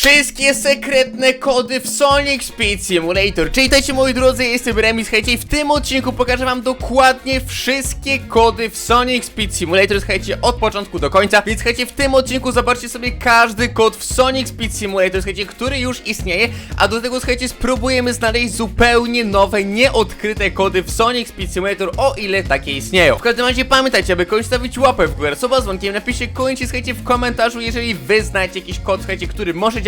wszystkie sekretne kody w Sonic Speed Simulator. Czyli witajcie moi drodzy, jestem Remis, słuchajcie, w tym odcinku pokażę wam dokładnie wszystkie kody w Sonic Speed Simulator, słuchajcie, od początku do końca, więc słuchajcie, w tym odcinku zobaczcie sobie każdy kod w Sonic Speed Simulator, słuchajcie, który już istnieje, a do tego, słuchajcie, spróbujemy znaleźć zupełnie nowe, nieodkryte kody w Sonic Speed Simulator, o ile takie istnieją. W każdym razie pamiętajcie, aby koniecznie stawić łapę w górę, suba z dzwonkiem, napiszcie koniecznie, słuchajcie, w komentarzu, jeżeli wy znacie jakiś kod, słuchajcie, który może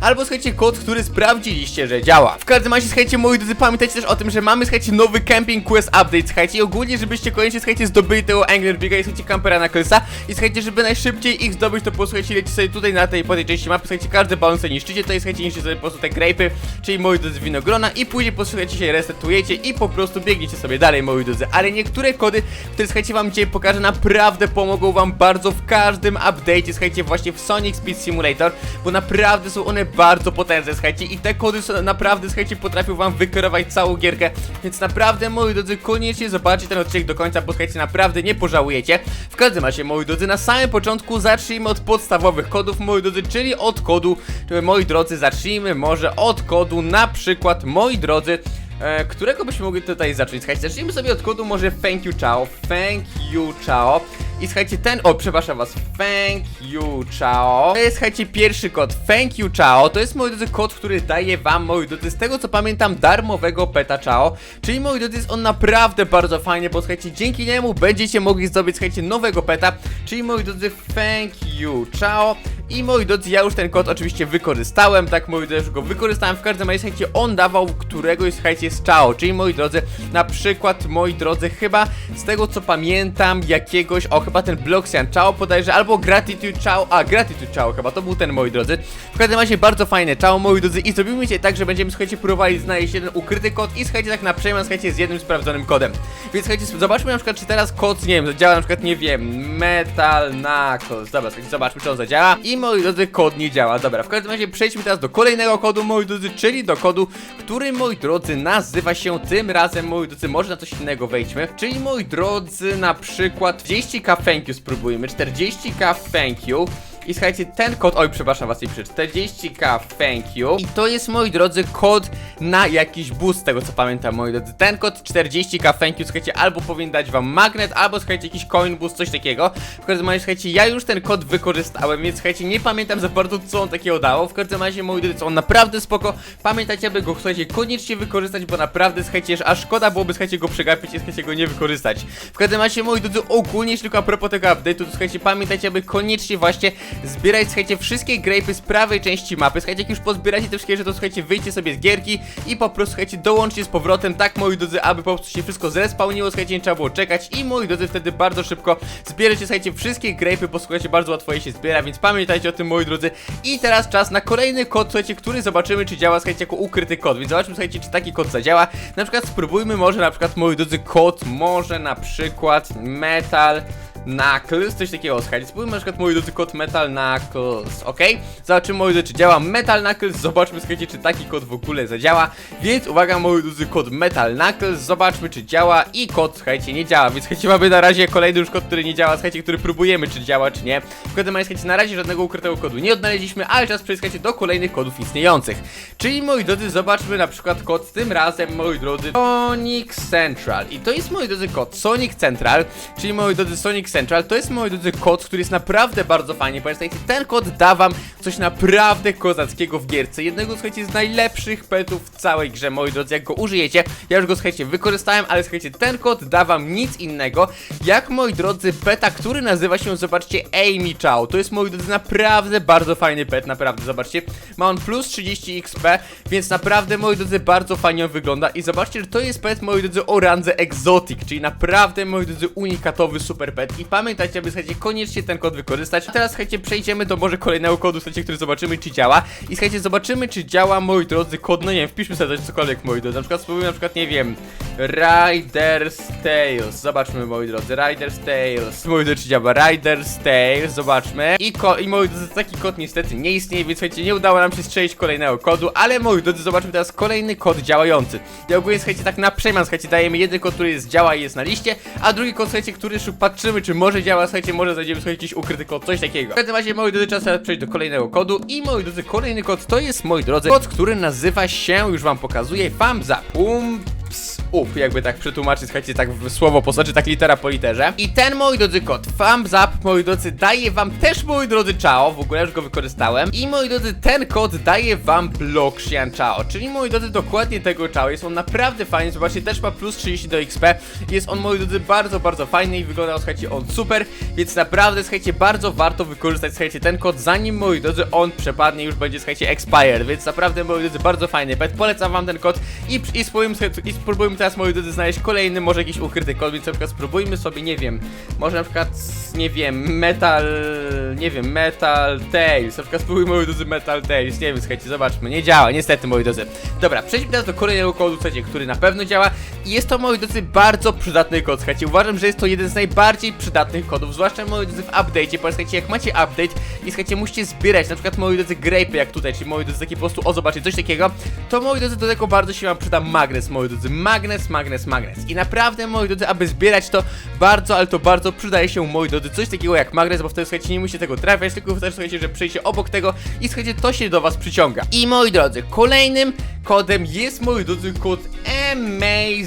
albo słuchajcie, kod, który sprawdziliście, że działa. W każdym razie, słuchajcie, moi drodzy, pamiętajcie też o tym, że mamy, słuchajcie, nowy Camping Quest Update, słuchajcie, i ogólnie, żebyście koniecznie, słuchajcie, zdobyli tego Angler Biga i słuchajcie, kampera na Klesa i słuchajcie, żeby najszybciej ich zdobyć, to posłuchajcie, lecie sobie tutaj na tej, po tej części mapy, słuchajcie, każdy balon sobie niszczycie, to jest, słuchajcie, niszczycie sobie po prostu te grapy, czyli moi drodzy, winogrona i później, posłuchajcie się, resetujecie i po prostu biegniecie sobie dalej, moi drodzy, ale niektóre kody, które, słuchajcie, wam dzisiaj pokażę, naprawdę pomogą wam bardzo w każdym update'cie, słuchajcie, właśnie w Sonic Speed Simulator, bo naprawdę są one bardzo potężne, słuchajcie, i te kody są naprawdę, słuchajcie, potrafią wam wykierować całą gierkę, więc naprawdę, moi drodzy, koniecznie zobaczcie ten odcinek do końca, bo słuchajcie, naprawdę nie pożałujecie. W każdym razie, moi drodzy, na samym początku zacznijmy od podstawowych kodów, moi drodzy, czyli od kodu, czyli, moi drodzy, zacznijmy może od kodu, na przykład, moi drodzy, E, którego byśmy mogli tutaj zacząć? Słuchajcie, zacznijmy sobie od kodu może thank you ciao, thank you ciao i słuchajcie, ten, o przepraszam was, thank you ciao To jest słuchajcie pierwszy kod, thank you ciao To jest moi drodzy kod, który daje wam, moi drodzy, z tego co pamiętam, darmowego peta ciao Czyli moi drodzy, jest on naprawdę bardzo fajny, bo słuchajcie, dzięki niemu będziecie mogli zdobyć, słuchajcie, nowego peta. Czyli moi drodzy, thank you ciao i moi drodzy, ja już ten kod oczywiście wykorzystałem, tak moi drodzy, już go wykorzystałem, w każdym razie, słuchajcie, on dawał któregoś, słuchajcie, z ciao, czyli moi drodzy, na przykład, moi drodzy, chyba z tego co pamiętam, jakiegoś, o, chyba ten Bloxian ciao podajże, albo Gratitude ciao, a, Gratitude ciao chyba, to był ten, moi drodzy, w każdym razie, bardzo fajne ciao, moi drodzy, i zrobimy dzisiaj tak, że będziemy, słuchajcie, próbowali znaleźć jeden ukryty kod i, słuchajcie, tak na przejmę, słuchajcie, z jednym sprawdzonym kodem, więc, słuchajcie, zobaczmy na przykład, czy teraz kod, nie wiem, działa na przykład, nie wiem, Metal Knuckles, dobra, słuchajcie, zobaczmy, czy on zadziała, i, moi drodzy, kod nie działa, dobra, w każdym razie, przejdźmy teraz do kolejnego kodu, moi drodzy, czyli do kodu, który, moi drodzy, nazywa się tym razem, moi drodzy, może na coś innego wejdźmy, czyli, moi drodzy, na przykład 40k thank you spróbujmy, 40k thank you i słuchajcie, ten kod, oj przepraszam was, nie przy 40k thank you. I to jest, moi drodzy, kod na jakiś boost, z tego co pamiętam, moi drodzy. Ten kod 40k thank you, słuchajcie, albo powinien dać wam magnet, albo słuchajcie, jakiś coin boost, coś takiego. W każdym razie, słuchajcie, ja już ten kod wykorzystałem, więc słuchajcie, nie pamiętam za bardzo co on takiego dało. W każdym razie, moi drodzy, on naprawdę spoko. Pamiętajcie, aby go, słuchajcie, koniecznie wykorzystać, bo naprawdę, słuchajcie, a szkoda byłoby, słuchajcie, go przegapić i słuchajcie, go nie wykorzystać. W każdym razie, moi drodzy, ogólnie, jeśli tylko a propos tego update'u, to słuchajcie, pamiętajcie, aby koniecznie właśnie zbierać, słuchajcie, wszystkie grapy z prawej części mapy. Słuchajcie, jak już pozbieracie te wszystkie rzeczy, to słuchajcie, wyjdźcie sobie z gierki i po prostu, słuchajcie, dołączcie z powrotem, tak, moi drodzy, aby po prostu się wszystko zrespawniło, słuchajcie, nie trzeba było czekać i moi drodzy, wtedy bardzo szybko zbierzecie, słuchajcie, wszystkie grapy, bo słuchajcie, bardzo łatwo je się zbiera, więc pamiętajcie o tym, moi drodzy. I teraz czas na kolejny kod, słuchajcie, który zobaczymy, czy działa, słuchajcie, jako ukryty kod, więc zobaczmy, słuchajcie, czy taki kod zadziała. Na przykład spróbujmy może, na przykład, moi drodzy, kod, może na przykład metal... Knuckles, coś takiego, słuchajcie, spróbujmy na przykład, moi drodzy, kod Metal Knuckles, ok? Zobaczymy, moi drodzy, czy działa. Metal Knuckles, zobaczmy, słuchajcie, czy taki kod w ogóle zadziała, więc uwaga, moi drodzy, kod Metal Knuckles, zobaczmy, czy działa i kod, słuchajcie, nie działa, więc słuchajcie, mamy na razie kolejny już kod, który nie działa, słuchajcie, który próbujemy, czy działa, czy nie. W każdym razie, słuchajcie, na razie żadnego ukrytego kodu nie odnaleźliśmy, ale czas przejść, do kolejnych kodów istniejących. Czyli, moi drodzy, zobaczmy na przykład kod, tym razem, moi drodzy, Sonic Central. I to jest, moi drodzy, kod Sonic Central, czyli, moi drodzy, Sonic Central, to jest, moi drodzy, kod, który jest naprawdę bardzo fajnie, pamiętajcie, ten kod da wam coś naprawdę kozackiego w gierce, jednego, słuchajcie, z najlepszych petów w całej grze, moi drodzy, jak go użyjecie, ja już go, słuchajcie, wykorzystałem, ale słuchajcie, ten kod da wam nic innego, jak, moi drodzy, peta, który nazywa się, zobaczcie, Amy Chow, to jest, moi drodzy, naprawdę bardzo fajny pet, naprawdę, zobaczcie, ma on plus 30 XP, więc naprawdę, moi drodzy, bardzo fajnie on wygląda. I zobaczcie, że to jest pet, moi drodzy, o randze Exotic, czyli naprawdę, moi drodzy, unikatowy super pet. I pamiętajcie, aby, słuchajcie, koniecznie ten kod wykorzystać. Teraz, słuchajcie, przejdziemy do może kolejnego kodu, słuchajcie, który zobaczymy, czy działa. I słuchajcie, zobaczymy, czy działa, moi drodzy, kod, no nie wiem, wpiszmy sobie coś cokolwiek, moi drodzy, na przykład spróbujmy, na przykład, nie wiem, Rider's Tales, zobaczmy, moi drodzy, Rider's Tales, moi drodzy, czy działa? Rider's Tales, zobaczmy. I, ko i moi drodzy, taki kod niestety nie istnieje, więc słuchajcie, nie udało nam się strzelić kolejnego kodu, ale moi drodzy, zobaczmy teraz kolejny kod działający. I ogólnie, słuchajcie, tak na przemian, słuchajcie, dajemy jeden kod, który jest działa i jest na liście, a drugi kod, słuchajcie, który patrzymy, czy może działa, słuchajcie, może znajdziemy sobie jakiś ukryty kod, coś takiego. W każdym razie, moi drodzy, czas przejść do kolejnego kodu i moi drodzy, kolejny kod to jest, moi drodzy, kod, który nazywa się, już wam pokazuję, FAMZA, Pumps up, jakby tak przetłumaczyć, słuchajcie, tak słowo po znaczy tak litera po literze. I ten, moi drodzy, kod Thumbs Up, moi drodzy, daje wam też, moi drodzy, Chao, w ogóle już go wykorzystałem. I, moi drodzy, ten kod daje wam blok Xian czyli, moi drodzy, dokładnie tego Chao. Jest on naprawdę fajny, zobaczcie, też ma plus 30 do XP. Jest on, moi drodzy, bardzo, bardzo fajny i wygląda, słuchajcie, on super, więc naprawdę, słuchajcie, bardzo warto wykorzystać, słuchajcie, ten kod, zanim, moi drodzy, on przepadnie, już będzie, słuchajcie, expired, więc naprawdę, moi drodzy, bardzo fajny pet. Polecam wam ten kod i, i spróbujmy, i spróbujmy teraz, moi drodzy, znaleźć kolejny, może jakiś ukryty kod, więc na przykład spróbujmy sobie, nie wiem, może na przykład, nie wiem, Metal, nie wiem, Metal Tales, na przykład spróbujmy, moi drodzy, Metal Tales, nie wiem, słuchajcie, zobaczmy, nie działa, niestety, moi drodzy. Dobra, przejdźmy teraz do kolejnego kodu, słuchajcie, który na pewno działa i jest to, moi drodzy, bardzo przydatny kod, słuchajcie, uważam, że jest to jeden z najbardziej przydatnych kodów, zwłaszcza, moi drodzy, w update'cie, bo słuchajcie, jak macie update i słuchajcie, musicie zbierać, na przykład, moi drodzy, grape jak tutaj, czyli, moi drodzy, takie po prostu, o, zobaczcie, coś takiego, to, moi drodzy, do tego bardzo się wam przyda magnes, moi drodzy, magnes, magnes, magnes. I naprawdę, moi drodzy, aby zbierać to bardzo, ale to bardzo przydaje się, moi drodzy, coś takiego jak magnes, bo wtedy, słuchajcie, nie musicie tego trafiać, tylko wystarczy, słuchajcie, że przejdzie obok tego i, słuchajcie, to się do was przyciąga. I, moi drodzy, kolejnym kodem jest, moi drodzy, kod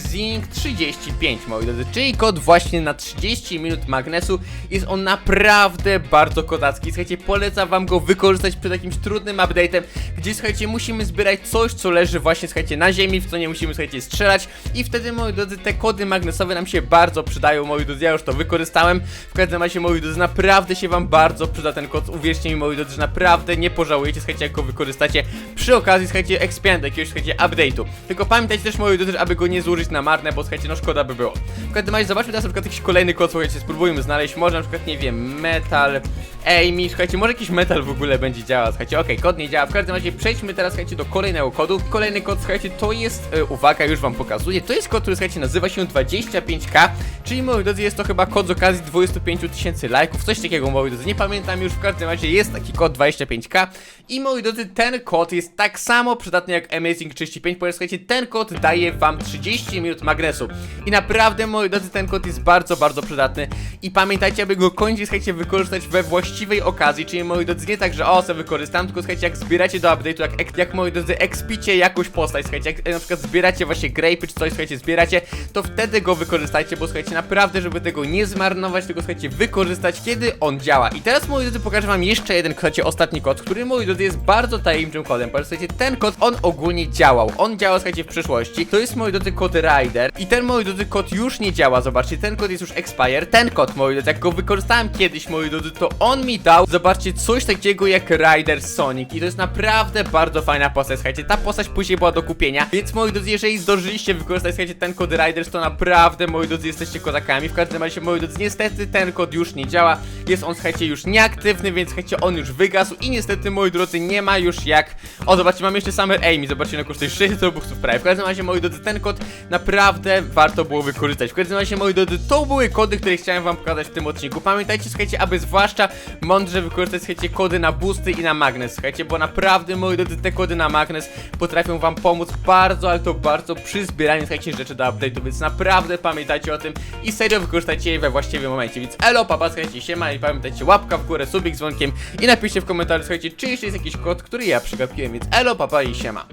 Amazing35, moi drodzy, czyli kod właśnie na 30 minut magnesu. Jest on naprawdę bardzo kodacki. Słuchajcie, polecam wam go wykorzystać przed jakimś trudnym update'em, gdzie, słuchajcie, musimy zbierać coś, co leży właśnie, słuchajcie, na ziemi, w co nie musimy, słuchajcie, strzelać i wtedy, moi drodzy, te kody magnesowe nam się bardzo przydają, moi drodzy, ja już to wykorzystałem. W każdym razie, moi drodzy, naprawdę się wam bardzo przyda ten kod, uwierzcie mi, moi drodzy, że naprawdę nie pożałujecie, słuchajcie, jak go wykorzystacie przy okazji, słuchajcie, expandu, jakiegoś, słuchajcie, update'u. Tylko pamiętajcie też, moi drodzy, aby go nie zużyć na marne, bo, słuchajcie, no szkoda by było. W każdym razie, zobaczmy teraz na przykład jakiś kolejny kod, słuchajcie, spróbujmy znaleźć, może na przykład, nie wiem, metal, Amy, słuchajcie, może jakiś metal w ogóle będzie działał, słuchajcie, okej, kod nie działa, w każdym razie przejdźmy teraz, słuchajcie, do kolejnego kodu. Kolejny kod, słuchajcie, to jest, e, uwaga, już wam pokazuję, to jest kod, który, słuchajcie, nazywa się 25k, czyli, moi drodzy, jest to chyba kod z okazji 25 tysięcy lajków, coś takiego, moi drodzy, nie pamiętam już, w każdym razie jest taki kod 25k i, moi drodzy, ten kod jest tak samo przydatny jak Amazing 35, ponieważ, słuchajcie, ten kod daje wam 30 minut magnesu i naprawdę, moi drodzy, ten kod jest bardzo, bardzo przydatny i pamiętajcie, aby go kończyć, słuchajcie, wykorzystać we właściwej okazji, czyli, moi drodzy, nie tak, że o, sobie wykorzystam, tylko, słuchajcie, jak zbieracie do update'u, jak, jak, moi drodzy, expicie jakąś postać, słuchajcie, jak na przykład zbieracie właśnie grape czy coś, słuchajcie, zbieracie, to wtedy go wykorzystajcie, bo, słuchajcie, naprawdę, żeby tego nie zmarnować, tylko, słuchajcie, wykorzystać, kiedy on działa. I teraz, moi drodzy, pokażę wam jeszcze jeden, słuchajcie, ostatni kod, który, moi drodzy, jest bardzo tajemniczym kodem, ponieważ, słuchajcie, ten kod, on ogólnie działał, on działa, słuchajcie, w przyszłości, to jest, moi drodzy, kod Rider. I ten, moi drodzy, kod już nie działa, zobaczcie, ten kod jest już expire, ten kod, moi drodzy, jak go wykorzystałem kiedyś, moi drodzy, to on mi dał, zobaczcie, coś takiego jak Rider Sonic i to jest naprawdę bardzo fajna postać, słuchajcie, ta postać później była do kupienia, więc, moi drodzy, jeżeli zdążyliście wykorzystać, słuchajcie, ten kod Riders, to naprawdę, moi drodzy, jesteście kozakami, w każdym razie, moi drodzy, niestety ten kod już nie działa, jest on, słuchajcie, już nieaktywny, więc, słuchajcie, on już wygasł i niestety, moi drodzy, nie ma już jak, o, zobaczcie, mam jeszcze Summer Amy, zobaczcie, no kosztuje 600 robuxów prawie, w każdym razie, moi drodzy, ten kod naprawdę warto było wykorzystać, w każdym razie, moi drodzy, to były kody, które chciałem wam pokazać w tym odcinku, pamiętajcie, słuchajcie, aby zwłaszcza mądrze wykorzystać, słuchajcie, kody na boosty i na magnes, słuchajcie, bo naprawdę, moi drodzy, te kody na magnes potrafią wam pomóc bardzo, ale to bardzo przy zbieraniu, słuchajcie, rzeczy do update'u, więc naprawdę pamiętajcie o tym i serio wykorzystajcie je we właściwym momencie, więc elo, papa, słuchajcie, siema i pamiętajcie, łapka w górę, subik dzwonkiem i napiszcie w komentarzu, słuchajcie, czy jeszcze jest jakiś kod, który ja przegapiłem, więc elo, papa i siema.